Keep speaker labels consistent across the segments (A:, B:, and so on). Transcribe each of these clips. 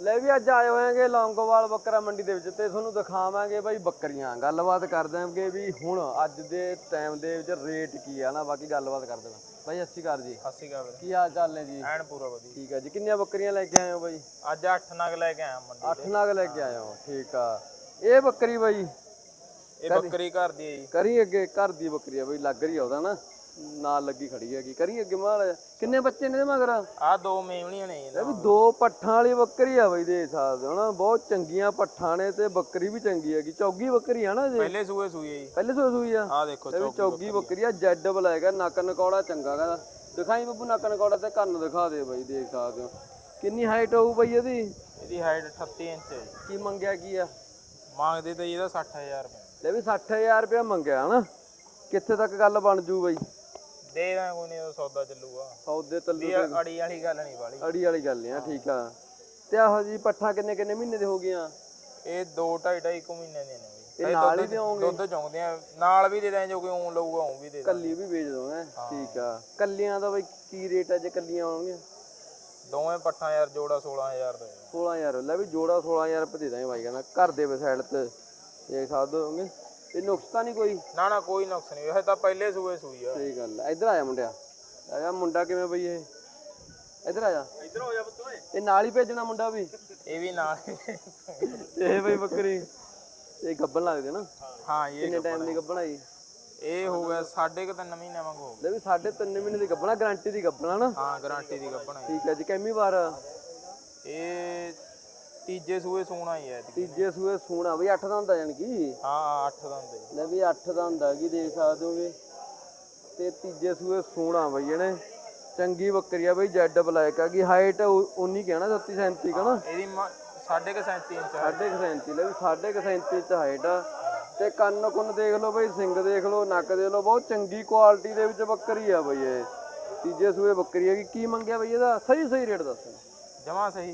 A: ਲੈ ਵੀ ਅੱਜ ਆਏ ਹੋਏਗੇ ਲੌਂਗੋਵਾਲ ਬੱਕਰਾ ਮੰਡੀ ਦੇ ਵਿੱਚ ਤੇ ਤੁਹਾਨੂੰ ਦਿਖਾਵਾਂਗੇ ਬਾਈ ਬੱਕਰੀਆਂ। ਗੱਲਬਾਤ ਕਰ ਦਾਂਗੇ ਵੀ ਹੁਣ ਅੱਜ ਦੇ ਟਾਈਮ ਦੇ ਵਿੱਚ ਰੇਟ ਕੀ ਆ ਨਾ ਬਾਕੀ ਗੱਲਬਾਤ ਕਰ ਦੇਣਾ। ਬਾਈ ਸਤਿ ਸ਼੍ਰੀ ਅਕਾਲ ਜੀ।
B: ਸਤਿ ਸ਼੍ਰੀ ਅਕਾਲ
A: ਕੀ ਹਾਲ ਚਾਲ ਨੇ ਜੀ?
B: ਐਨ ਪੂਰਾ ਵਧੀਆ।
A: ਠੀਕ ਆ ਜੀ। ਕਿੰਨੀਆਂ ਬੱਕਰੀਆਂ ਲੈ ਕੇ ਆਏ ਹੋ ਬਾਈ?
B: ਅੱਜ 8 ਨਗ ਲੈ ਕੇ ਆਇਆ ਮੰਡੀ
A: ਅੱਠ ਨਗ ਲੈ ਕੇ ਆਏ ਹੋ ਠੀਕ ਆ। ਇਹ ਬੱਕਰੀ ਬਾਈ?
B: ਇਹ ਬੱਕਰੀ ਘਰ ਦੀ ਹੈ ਜੀ।
A: ਕਰੀ ਅੱਗੇ ਘਰ ਦੀ ਬੱਕਰੀ ਆ ਬਈ ਲੱਗ ਰਹੀ ਆ ਉਹਦਾ ਨਾ। ਨਾਲ ਲੱਗੀ ਖੜੀ ਹੈਗੀ। ਕਰੀ ਅੱਗੇ ਮਾਲ। ਕਿੰਨੇ ਬੱਚੇ ਨੇ ਇਹਦੇ ਮਗਰ?
B: ਆ ਦੋ ਮੇਵਣੀਆਂ ਨੇ ਜੀ
A: ਇਹ ਵੀ ਦੋ ਪੱਠਾਂ ਵਾਲੀ ਬੱਕਰੀ ਆ ਬਈ ਦੇ ਸਕਦੇ ਹੋ ਨਾ ਬਹੁਤ ਚੰਗੀਆਂ ਪੱਠਾਂ ਨੇ ਤੇ ਬੱਕਰੀ ਵੀ ਚੰਗੀ ਹੈਗੀ। ਚੌਗੀ ਬੱਕਰੀ ਆ ਨਾ ਜੀ
B: ਪਹਿਲੇ ਸੂਏ ਸੂਈ ਹੈ ਜੀ।
A: ਪਹਿਲੇ ਸੋਈ ਸੂਈ ਆ?
B: ਆ ਦੇਖੋ
A: ਇਹ ਵੀ
B: ਚੌਕੀ
A: ਚੌਗੀ ਬੱਕਰੀ ਆ। ਜੈਡ ਬਲੈਕ ਆ ਨੱਕ ਨਕੌੜਾ ਚੰਗਾ ਗਾ ਦਿਖਾਈ ਬੱਬੂ ਨੱਕ ਨਕੌੜਾ ਤੇ ਕੰਨ ਦਿਖਾ ਦੇ ਬਈ ਦੇਖ ਸਕਦੇ ਹੋ ਕਿੰਨੀ ਹਾਈਟ ਹੋਊ ਬਈ ਇਹਦੀ?
B: ਇਹਦੀ ਹਾਈਟ 38 ਇੰਚ ਹੈ ਜੀ।
A: ਕੀ ਮੰਗਿਆ ਕੀ ਆ?
B: ਮੰਗਦੇ ਤਾਂ ਜੀ ਇਹਦਾ 60000 ਰੁਪਏ।
A: ਲੈ ਵੀ 60000 ਰੁਪਇਆ ਮੰਗਿਆ ਹਨਾ? ਕਿੱਥੇ ਤੱਕ ਗੱਲ ਬਣ ਜੂ ਬਈ?
B: ਦੇ ਦਾਂ ਕੋਈ ਨਹੀਂ ਸੌਦਾ ਚੱਲੂਗਾ।
A: ਸੌਦੇ ਤੱਲੂ
B: ਵੀ ਇਹ ਅੜੀ ਵਾਲੀ ਗੱਲ ਨਹੀਂ ਵਾਲੀ।
A: ਅੜੀ ਵਾਲੀ ਗੱਲ ਆ ਠੀਕ ਆ। ਤੇ ਆਹੋ ਜੀ ਪੱਠਾ ਕਿੰਨੇ ਕਿੰਨੇ ਮਹੀਨੇ ਦੇ ਹੋ ਗਈਆਂ?
B: ਇਹ 2 2.5 2.5 ਕੁ ਮਹੀਨੇ ਦੇ ਨੇ
A: ਇਹ
B: ਜੀ
A: ਨਾਲ ਹੀ ਦਿਓਗੇ
B: ਦੁੱਧ ਚੌਂਕਦੇ ਆ। ਨਾਲ ਵੀ ਦੇ ਦਾਂ ਜੋ ਕੋਈ ਊਂ ਲਊਗਾ ਊਂ ਵੀ ਦੇ ਦਾਂ
A: ਕੱਲੀ ਵੀ ਵੇਚ ਦੋ ਹੈ। ਠੀਕ ਆ। ਕੱਲੀਆਂ ਦਾ ਬਈ ਕੀ ਰੇਟ ਆ ਜੇ ਕੱਲੀਆਂ ਆਉਣਗੀਆਂ?
B: ਦੋਵੇਂ ਪੱਠਾਂ ਯਾਰ ਜੋੜਾ 16000 ਦਾ। ਹੈ।
A: 16000 ਲੈ ਵੀ ਜੋੜਾ 16000 ਰੁਪਏ ਦੇ ਦਾਂਗੇ ਬਾਈ ਕਹਿੰਦਾ। ਘਰ ਦੇ ਵੇ ਸਾਈਡ ਤੇ ਦੇਖ ਸਕਦੇ ਹੋਗੇ ਇਹ ਨੁਕਸ ਤਾਂ ਨਹੀਂ ਕੋਈ?
B: ਨਾ ਨਾ ਕੋਈ ਨੁਕਸ ਨਹੀਂ। ਇਹ ਤਾਂ ਪਹਿਲੇ ਸੂਏ ਸੂਈ ਆ।
A: ਸਹੀ ਗੱਲ ਆ। ਇੱਧਰ ਆ ਜਾ ਮੁੰਡਿਆ। ਆ ਜਾ ਮੁੰਡਾ ਕਿਵੇਂ ਬਈ ਇਹ? ਇੱਧਰ ਆ ਜਾ।
B: ਇੱਧਰ ਹੋ ਜਾ ਪੁੱਤੋ
A: ਇਹ ਨਾਲ ਹੀ ਭੇਜਣਾ ਮੁੰਡਾ ਵੀ?
B: ਇਹ ਵੀ ਨਾਲ
A: ਇਹ ਬਈ ਬੱਕਰੀ ਇਹ ਗੱਬਣ ਲੱਗਦੇ ਨਾ।
B: ਹਾਂ ਇਹ
A: ਕਿੰਨੇ ਟਾਈਮ ਦੀ ਗੱਬਣ ਆਈ
B: ਇਹ? ਹੋ ਗਿਆ ਸਾਢੇ ਕੁ ਤਿੰਨ ਮਹੀਨੇ ਵਾਂਗ। ਹੋ ਗਿਆ
A: ਲੈ ਵੀ ਸਾਢੇ ਤਿੰਨ ਮਹੀਨੇ ਦੀ ਗੱਬਣਾ ਗਾਰੰਟੀ ਦੀ ਗੱਬਣਾ ਨਾ।
B: ਹਾਂ ਗਾਰੰਟੀ ਦੀ ਗੱਭਣ ਹੈ
A: ਠੀਕ ਹੈ ਜੀ ਕਿੰਨੀ ਵਾਰ
B: ਇਹ ਤੀਜੇ ਸੂਏ ਸੂਣਾ ਹੀ ਹੈ।
A: ਤੀਜੇ ਸੂਏ ਸੂਣਾ ਬਈ 8 ਦਾ ਹੁੰਦਾ ਜਾਨ ਕੀ
B: ਹਾਂ ਅੱਠ ਦੰਦ ਹੈ
A: ਲੈ ਵੀ 8 ਦਾ ਹੁੰਦਾ ਕੀ ਦੇਖ ਸਕਦੇ ਹੋਗੇ। ਤੇ ਤੀਜੇ ਸੂਏ ਸੋਹਣਾ ਬਈ ਇਹਨੇ। ਚੰਗੀ ਬੱਕਰੀ ਆ ਬਈ ਜੈਡ ਬਲੈਕ ਆ ਕੀ ਹਾਈਟ ਉਨੀ ਕਹਿਣਾ 37 37 ਕਹਣਾ
B: ਇਹਦੀ ਮ- ਸਾਢੇ ਕੁ 37 ਇੰਚ ਹੈ
A: ਸਾਢੇ ਕੁ 37 ਲੈ ਵੀ ਸਾਢੇ ਕੁ 37 ਚ ਹਾਈਟ ਆ। ਤੇ ਕੰਨ ਕੁੰਨ ਦੇਖ ਲਓ ਬਈ ਸਿੰਗ ਦੇਖ ਲਓ ਨੱਕ ਦੇਖ ਲਓ ਬਹੁਤ ਚੰਗੀ ਕੁਆਲਿਟੀ ਦੇ ਵਿੱਚ ਬੱਕਰੀ ਆ ਬਈ ਇਹ। ਤੀਜੇ ਸੂਏ ਬੱਕਰੀ ਆ ਕੀ ਮੰਗਿਆ ਬਈ ਇਹਦਾ? ਸਹੀ ਸਹੀ ਰੇਟ ਦੱਸ।
B: ਜਮਾ ਸਹੀ।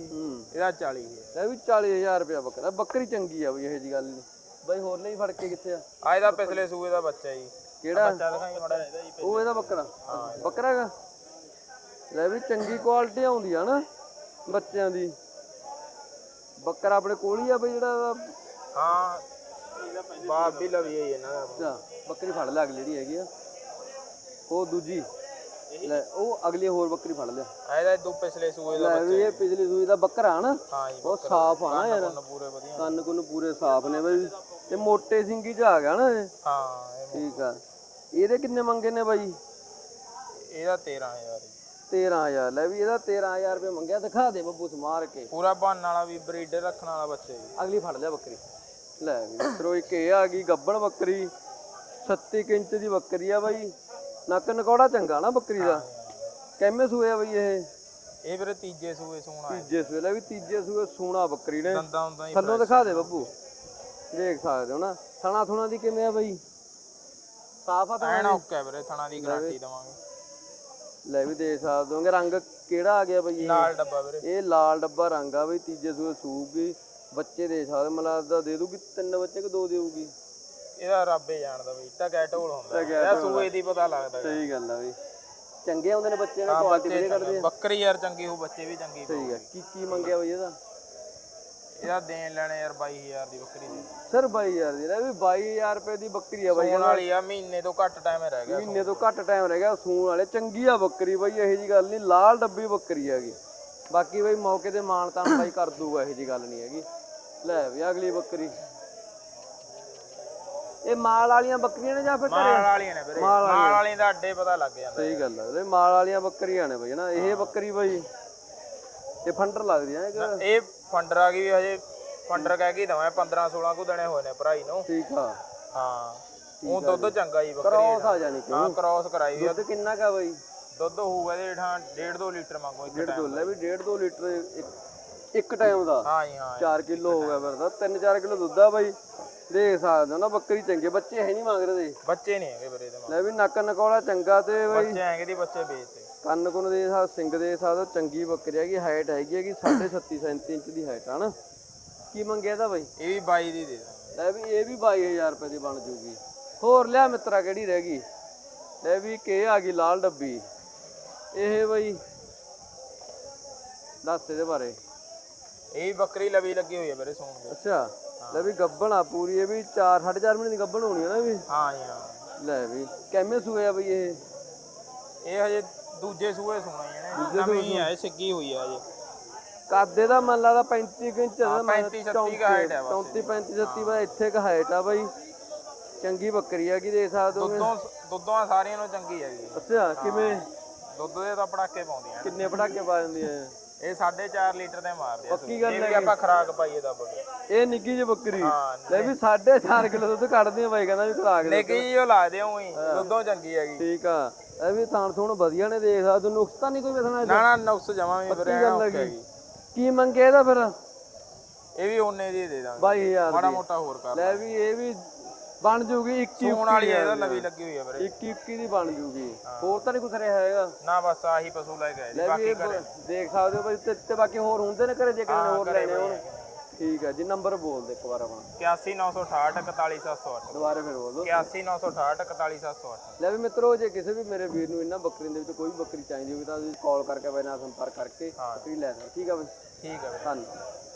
B: ਇਹਦਾ 40 ਹੈ
A: ਲੈ ਵੀ 40000 ਰੁਪਇਆ ਬੱਕਰਾ। ਬੱਕਰੀ ਚੰਗੀ ਆ ਬਈ ਇਹੋ ਜੀ ਗੱਲ ਨਹੀਂ। ਬਈ ਹੋਰ ਨਹੀਂ ਫੜ ਕੇ ਕਿੱਥੇ ਆ?
B: ਆ ਇਹਦਾ ਪਿਛਲੇ ਸੂਏ ਦਾ ਬੱਚਾ ਜੀ।
A: ਕਿਹੜਾ?
B: ਬੱਚਾ ਦਿਖਾਈ ਮੜਾ ਇਹਦਾ ਜੀ
A: ਉਹ ਇਹਦਾ ਬੱਕਰਾ। ਬੱਕਰਾ ਹੈਗਾ। ਲੈ ਵੀ ਚੰਗੀ ਕੁਆਲਿਟੀ ਆਉਂਦੀ ਆ ਨਾ ਬੱਚਿਆਂ ਦੀ। ਬੱਕਰਾ ਆਪਣੇ ਕੋਲ ਹੀ ਆ ਬਈ ਜਿਹੜਾ
B: ਹਾਂ। ਬਾਪ ਵੀ ਲਵੀ ਹੈ ਇਹਨਾਂ ਦਾ।
A: ਬੱਕਰੀ ਫੜ ਲੈ ਅਗਲੀ ਜਿਹੜੀ ਹੈਗੀ ਆ। ਉਹ ਦੂਜੀ। ਲੈ ਉਹ ਅਗਲੀ ਹੋਰ ਬੱਕਰੀ ਫੜ ਲਿਆ।
B: ਇਹਦਾ ਦੋ ਪਿਛਲੇ ਸੂਏ ਦਾ
A: ਲੈ ਵੀ ਇਹ ਪਿਛਲੀ ਸੂਈ ਦਾ ਬੱਕਰਾ ਨਾ
B: ਹਾਂ ਜੀ
A: ਬਹੁਤ ਸਾਫ਼ ਆ ਨਾ ਯਾਰ।
B: ਕੰਨ ਪੂਰੇ ਵਧੀਆ।
A: ਕੰਨ ਕੁੰਨ ਪੂਰੇ ਸਾਫ਼ ਨੇ ਬਈ। ਤੇ ਮੋਟੇ ਸਿੰਗੀ ਚ ਆ ਗਿਆ ਨਾ ਇਹ।
B: ਹਾਂ
A: ਠੀਕ ਆ। ਇਹਦੇ ਕਿੰਨੇ ਮੰਗੇ ਨੇ ਬਾਈ?
B: ਇਹਦਾ 13000 ਜੀ।
A: 13000 ਲੈ ਵੀ ਇਹਦਾ 13000 ਰੁਪਏ ਮੰਗਿਆ ਦਿਖਾ ਦੇ ਬੱਬੂ ਸਮਾਰ ਕੇ।
B: ਪੂਰਾ ਬਹਾਨ ਵਾਲਾ ਵੀ ਬਰੀਡਰ ਰੱਖਣ ਵਾਲਾ ਬੱਚਾ ਜੀ।
A: ਅਗਲੀ ਫੜ ਲਿਆ ਬੱਕਰੀ। ਲੈ ਵੀ ਮਿੱਤਰੋ ਇੱਕ ਇਹ ਆ ਗਈ ਗੱਬਣ ਬੱਕਰੀ। 36 ਕੁ ਇੰਚ ਦੀ ਬੱਕਰੀ ਆ ਬਾਈ। ਨੱਕ ਨਕੌੜਾ ਚੰਗਾ ਨਾ ਬੱਕਰੀ ਦਾ। ਕਿੰਮੇ ਸੂਏ ਆ ਬਈ ਇਹ?
B: ਇਹ ਵੀਰੇ ਤੀਜੇ ਸੂਏ ਸੂਣਾ ਹੈ।
A: ਤੀਜੇ ਸੂਏ ਲੈ ਵੀ ਤੀਜੇ ਸੂਏ ਸੂਣਾ ਬੱਕਰੀ ਨੇ।
B: ਦੰਦਾਂ ਹੁੰਦਾ ਹੀ
A: ਥੱਲੋਂ ਦਿਖਾ ਦੇ ਬੱਬੂ। ਦੇਖ ਸਕਦੇ ਹੋ ਨਾ। ਥਣਾ ਥੁਣਾ ਦੀ ਕਿਵੇਂ ਆ ਬਾਈ? ਸਾਫ਼ ਆ ਤਾਂ
B: ਐਨ ਓਕੇ ਵੀਰੇ ਥਣਾ ਦੀ ਗਾਰੰਟੀ ਦਵਾਂਗੇ।
A: ਲੈ ਵੀ ਦੇਖ ਸਕਦੇ ਹੋਗੇ ਰੰਗ ਕਿਹੜਾ ਆ ਗਿਆ ਬਈ?
B: ਲਾਲ ਡੱਬਾ ਵੀਰੇ।
A: ਇਹ ਲਾਲ ਡੱਬਾ ਰੰਗ ਆ ਬਈ ਤੀਜੇ ਸੂਏ ਸੂਗੀ ਬੱਚੇ ਦੇ ਸਕਦੇ ਮਲਾ ਦਾ ਦੇ ਦੂਗੀ ਤਿੰਨ ਬੱਚੇ ਕਿ ਦੋ ਦੇਊਗੀ?
B: ਇਹਦਾ ਰੱਬੇ ਜਾਣਦਾ ਬਈ ਤਾਂ ਕੈ ਢੋਲ ਹੁੰਦਾ।
A: ਤਾਂ
B: ਇਹਦਾ ਸੂਏ ਦੀ ਪਤਾ ਲੱਗਦਾ
A: ਸਹੀ ਗੱਲ ਆ ਬਈ। ਚੰਗੇ ਆਉਂਦੇ ਨੇ ਬੱਚੇ ਨੇ
B: ਹਾਂ
A: ਕੁਆਲਿਟੀ
B: ਬੱਚੇ
A: ਵਧੀਆ ਕੱਢਦੇ
B: ਚੰਗੇ।
A: ਆ।
B: ਬੱਕਰੀ ਯਾਰ ਚੰਗੀ ਹੋ ਬੱਚੇ ਵੀ ਚੰਗੀ ਪਾਓ।
A: ਸਹੀ ਹੈ ਕੀ ਕੀ ਮੰਗਿਆ ਬਈ ਇਹਦਾ?
B: ਇਹਦਾ ਦੇਣ ਲੈਣੇ ਯਾਰ 22000 ਦੀ ਬੱਕਰੀ ਦੇ।
A: ਸਰ ਬਾਈ ਯਾਰ ਦੀ ਲੈ ਵੀ 22000 ਰੁਪਏ ਦੀ ਬੱਕਰੀ ਆ ਬਾਈ
B: ਸੂਣ ਵਾਲੀ ਆ ਮਹੀਨੇ ਤੋਂ ਘੱਟ ਟਾਈਮ ਰਹਿ ਗਿਆ
A: ਮਹੀਨੇ ਤੋਂ ਘੱਟ ਟਾਈਮ ਰਹਿ ਗਿਆ ਸੂਣ ਵਾਲੇ। ਚੰਗੀ ਆ ਬੱਕਰੀ ਬਾਈ ਇਹੋ ਜੀ ਗੱਲ ਨਹੀਂ। ਲਾਲ ਡੱਬੀ ਬੱਕਰੀ ਹੈਗੀ। ਬਾਕੀ ਬਈ ਮੌਕੇ ਤੇ ਮਾਨ ਤਾਨ ਬਾਈ ਕਰ ਦੂਗਾ ਇਹੋ ਜੀ ਗੱਲ ਨਹੀਂ ਹੈਗੀ। ਲੈ ਵੀ ਅਗਲੀ ਬੱਕਰੀ। ਇਹ ਮਾਲ ਵਾਲੀਆਂ ਬੱਕਰੀਆਂ ਨੇ ਜਾਂ ਫਿਰ ਘਰੇ?
B: ਮਾਲ ਵਾਲੀਆਂ ਨੇ ਵੀਰੇ।
A: ਮਾਲ
B: ਮਾਲ ਵਾਲੀਆਂ ਦਾ ਅੱਡੇ ਪਤਾ ਲੱਗ ਜਾਂਦਾ
A: ਸਹੀ ਗੱਲ ਹੈ ਇਹ ਮਾਲ ਵਾਲੀਆਂ ਬੱਕਰੀਆਂ ਨੇ ਬਈ ਨਾ ਇਹ ਬੱਕਰੀ ਬਈ ਇਹ ਫੰਡਰ ਲੱਗਦੀਆਂ ਇਹ ਕਿ-
B: ਇਹ ਫੰਡਰ ਆ ਗਈ ਵੀ ਹਜੇ ਫੰਡਰ ਕਹਿ ਕੇ ਦਵਾਂ 15 16 ਕੁ ਦਿਨੇ ਹੋਏ ਨੇ ਭਰਾਈ ਨੂੰ।
A: ਠੀਕ ਆ।
B: ਹਾਂ ਉਹ ਦੁੱਧ ਚੰਗਾ ਜੀ ਬੱਕਰੀ
A: ਕ੍ਰੋਸ ਆ ਜਾਣੀ ਕਿ
B: ਹਾਂ ਕ੍ਰਾਸ ਕਰਾਈ ਵੀ ਆ।
A: ਦੁੱਧ ਕਿੰਨਾ ਕਾ ਬਈ?
B: ਦੁੱਧ ਹੋਊਗਾ ਇਹਦੇ ਠਾਂ 1.5 2 ਲੀਟਰ ਮੰਗੋ ਇੱਕ
A: ਡੇਢ
B: ਟਾਈਮ
A: ਦੋ ਲੈ ਵੀ ਡੇਢ ਦੋ ਲੀਟਰ ਇੱਕ- ਇੱਕ ਟਾਈਮ ਦਾ।
B: ਹਾਂ ਜੀ ਹਾਂ
A: 4 ਕਿਲੋ ਹੋ ਗਿਆ ਫਿਰ ਤਾਂ। 3-4 ਕਿਲੋ ਦੁੱਧ ਆ ਬਾਈ। ਦੇਖ ਸਕਦੇ ਹੋ ਨਾ ਬੱਕਰੀ ਚੰਗੇ ਬੱਚੇ ਹੈ ਨਹੀਂ ਮੰਗ ਰਹੇ
B: ਬੱਚੇ ਨਹੀਂ ਹੈਗੇ ਵੀਰੇ ਮਾ
A: ਲੈ ਵੀ ਨੱਕ ਨਕੌਲਾ ਚੰਗਾ ਤੇ ਬਾਈ
B: ਬੱਚੇ ਹੈਗੇ ਦੀ ਬੱਚੇ ਵੇਚਦੇ
A: ਕੰਨ ਕੁੰਨ ਦੇ ਸਾਹ ਸਿੰਘ ਦੇ ਸਾਹ ਚੰਗੀ ਬੱਕਰੀ ਹੈਗੀ ਹਾਈਟ ਹੈਗੀ ਹੈਗੀ 37 37 ਇੰਚ ਦੀ ਹਾਈਟ ਹਨ ਕੀ ਮੰਗਿਆ ਇਹਦਾ ਬਾਈ?
B: ਇਹ ਵੀ 22 ਦੀ ਦੇ
A: ਲੈ ਵੀ ਇਹ ਵੀ 22000 ਰੁਪਏ ਦੀ ਬਣ ਜੂਗੀ। ਹੋਰ ਲਿਆ ਮਿੱਤਰਾ ਕਿਹੜੀ ਰਹਿ ਗਈ? ਲੈ ਵੀ ਕੇ ਆ ਗਈ ਲਾਲ ਡੱਬੀ। ਇਹ ਬਈ ਦੱਸ ਇਹਦੇ ਬਾਰੇ।
B: ਇਹ ਵੀ ਬੱਕਰੀ ਲਵੀ ਲੱਗੀ ਹੋਈ ਹੈ ਵੀਰੇ ਸੂਣ ਦੇ।
A: ਅੱਛਾ। ਲੈ ਵੀ ਗੱਬਣ ਆ ਪੂਰੀ ਇਹ ਵੀ 4 4.5 ਮਹੀਨੇ ਦੀ ਗੱਬਣ ਹੋਣੀ ਹੈ ਨਾ ਵੀ।
B: ਹਾਂ ਜੀ ਹਾਂ।
A: ਲੈ ਵੀ ਕਿੰਨੇ ਸੂਏ ਆ ਬਈ ਇਹ?
B: ਇਹ ਹਜੇ ਦੂਜੇ ਸੂਏ ਸੂਣਾ ਹੀ ਨੇ। ਨਵੀਂ ਹੈ ਸਿੱਗੀ ਹੋਈ ਹੈ ਹਜੇ।
A: ਕਾਦੇ ਦਾ ਮਨ ਲੱਗਦਾ 35 ਕੁ ਇੰਚ ਦਾ
B: ਹਾਂ, 35 36 ਕੁ height ਹੈ ਬਸ
A: 34 35 36 ਬਾ ਇੱਥੇ ਕ ਹਾਈਟ ਆ ਬਾਈ। ਚੰਗੀ ਬੱਕਰੀ ਆ ਕੀ ਦੇਖ ਸਕਦੇ ਹੋ
B: ਦੁੱਧੋਂ ਦੁੱਧੋਂ ਸਾਰੀਆਂ ਨੂੰ ਚੰਗੀ ਹੈਗੀ
A: ਅੱਛਾ ਕਿਵੇਂ?
B: ਦੁੱਧ ਦੇ ਤਾਂ ਪੜਾਕੇ ਪਾਉਂਦੀਆਂ ਨੇ।
A: ਕਿੰਨੇ ਪਟਾਕੇ ਪਾ ਦਿੰਦੀ
B: ਇਹ 4.5 ਲੀਟਰ ਦੇ ਮਾਰਦੇ ਆ
A: ਪੱਕੀ ਗੱਲ
B: ਵੀ ਆਪਾਂ ਖਰਾਕ ਪਾਈਏ ਦੱਬ ਕੇ
A: ਇਹ ਨਿੱਕੀ ਜਿਹੀ ਬੱਕਰੀ।
B: ਹਾਂ
A: ਲੈ ਵੀ 4.5 ਕਿਲੋ ਦੁੱਧ ਕੱਢਦੀ ਆ ਬਾਈ ਕਹਿੰਦਾ ਵੀ ਖਰਾਕ ਦੇ
B: ਲੇਕਿਨ ਜੀ ਉਹ ਲਾ ਦੇ ਉਹੀ ਦੁੱਧੋਂ ਚੰਗੀ ਹੈਗੀ।
A: ਠੀਕ ਆ। ਇਹ ਵੀ ਤਾਂ ਥੋਣ ਵਧੀਆ ਨੇ ਦੇਖ ਸਕਦੇ ਹੋ, ਨੁਕਸ ਤਾਂ ਨਹੀਂ ਕੋਈ ਵੇਖਣਾ
B: ਨਾ ਨਾ ਨੁਕਸ ਜਮਾ ਵੀ ਵੀਰੇ
A: ਹੈਗੀ।
B: ਹੈਗੀ।
A: ਕੀ ਮੰਗੇ ਇਹਦਾ ਫਿਰ?
B: ਇਹ ਵੀ ਉਹਨੇ ਦੀ ਦੇ ਦਾਂਗੇ।
A: 22000
B: ਮਾੜਾ ਮੋਟਾ ਹੋਰ ਕਰ
A: ਲੈ ਵੀ ਇਹ ਵੀ ਬਣ ਜੂਗੀ 21
B: ਸੂਣ ਵਾਲੀ ਹੈ ਇਹਦਾ ਲਵੀ ਲੱਗੀ ਹੋਈ ਹੈ ਵੀਰੇ।
A: 21 21 ਦੀ ਬਣ ਜੂਗੀ। ਹੋਰ ਤਾਂ ਨਹੀਂ ਕੁਛ ਰਿਹਾ ਹੈਗਾ।
B: ਨਾ ਬਸ ਆਹੀ ਪਸ਼ੂ ਲੈ ਕੇ ਆਏ ਜੀ ਬਾਕੀ ਘਰੇ।
A: ਦੇਖ ਸਕਦੇ ਹੋ ਬਾਈ ਤੇ ਤੇ ਬਾਕੀ ਹੋਰ ਹੁੰਦੇ ਨੇ ਘਰੇ ਜੇ ਕਿਸੇ ਨੇ ਹੋਰ ਲੈਣੇ ਹੋਣ। ਠੀਕ ਆ ਜੀ ਨੰਬਰ ਬੋਲ ਦੇ ਇੱਕ ਵਾਰ ਆਪਣਾ।
B: 81968 41708
A: ਦੁਬਾਰਾ ਫਿਰ ਬੋਲ ਦਿਓ
B: 81968 41708
A: ਲੈ ਵੀ ਮਿੱਤਰੋ ਜੇ ਕਿਸੇ ਵੀ ਮੇਰੇ ਵੀਰ ਨੂੰ ਇਹਨਾਂ ਬੱਕਰੀਆਂ ਦੇ ਵਿੱਚ ਕੋਈ ਵੀ ਬੱਕਰੀ ਚਾਹੀਦੀ ਹੋਵੇ ਤਾਂ ਤੁਸੀਂ ਕਾਲ ਕਰਕੇ ਨਾਲ ਸੰਪਰਕ ਕਰਕੇ ਬੱਕਰੀ ਲੈ ਸਕਦੇ ਠੀਕ ਆ ਬਾਈ।
B: ਠੀਕ ਹੈ ਵੀਰੇ।
A: ਧੰਨਵਾਦ।